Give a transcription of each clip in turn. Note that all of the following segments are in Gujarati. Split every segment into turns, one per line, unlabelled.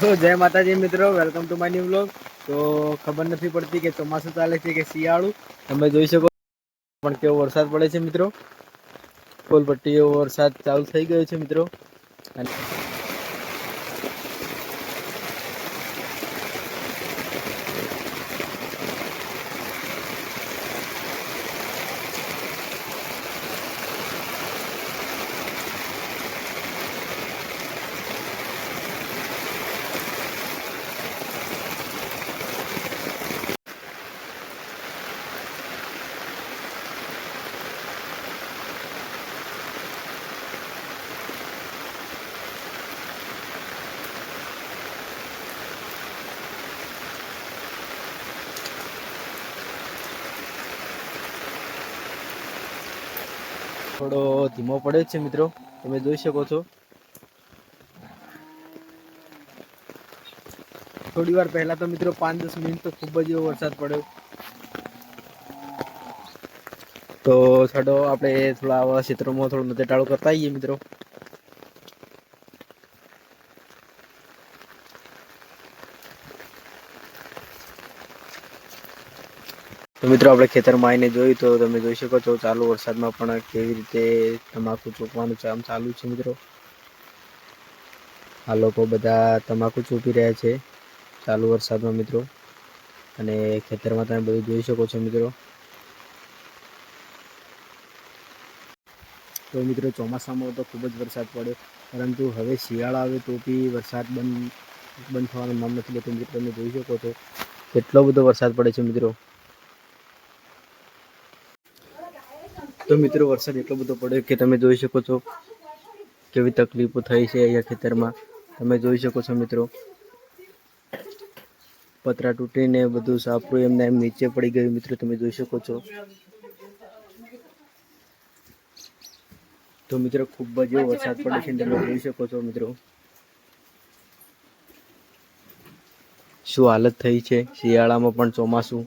તો જય માતાજી મિત્રો welcome to my new vlog તો ખબર નથી પડતી કે ચોમાસું ચાલે છે કે શિયાળું. તમે જોઈ શકો પણ કેવો વરસાદ પડે છે મિત્રો. ફૂલ પટ્ટીઓ વરસાદ ચાલુ થઈ ગયો છે મિત્રો. અને થોડો ધીમો પડે છે મિત્રો. તમે જોઈ શકો છો. થોડી વાર પહેલા તો મિત્રો પાંચ દસ મિનિટ તો ખૂબ જ એવો વરસાદ પડ્યો. તો સાડો આપણે થોડા આવા ક્ષેત્રોમાં થોડો નજર કરતા આવીએ મિત્રો. તો મિત્રો, આપણે ખેતરમાં આવીને જોયું તો તમે જોઈ શકો છો, ચાલુ વરસાદમાં પણ કેવી રીતે તમાકુ ચોપવાનું કામ ચાલુ છે મિત્રો. આ લોકો બધા તમાકુ ચોપી રહ્યા છે, ચાલુ વરસાદમાં મિત્રો. અને ખેતરમાં તમે બધું જોઈ શકો છો મિત્રો. તો મિત્રો, ચોમાસામાં તો ખૂબ જ વરસાદ પડ્યો પરંતુ હવે શિયાળા આવે તો બી વરસાદ બંધ બંધ થવાનું નામ નથી લેતું. મિત્રો, તમે જોઈ શકો છો, કેટલો બધો વરસાદ પડે છે મિત્રો. તો મિત્રો વરસાદ એટલો બધો પડ્યો કે તમે જોઈ શકો છો કેવી તકલીફો થઈ છે અહીંયા ખેતરમાં. તમે જોઈ શકો છો મિત્રો. પતરા તૂટીને બધું સાપરું એમને એમ નીચે પડી ગયું. મિત્રો તમે જોઈ શકો છો. તો મિત્રો ખૂબ જ એવો વરસાદ પડે છે. તમે જોઈ શકો છો મિત્રો. શું હાલત થઈ છે? શિયાળામાં પણ ચોમાસું.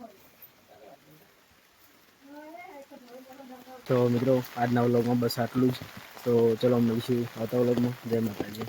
તો મિત્રો આજના વ્લોગમાં બસ આટલું જ. તો ચલો મળીશું આવતા વ્લોગમાં જય માતાજી.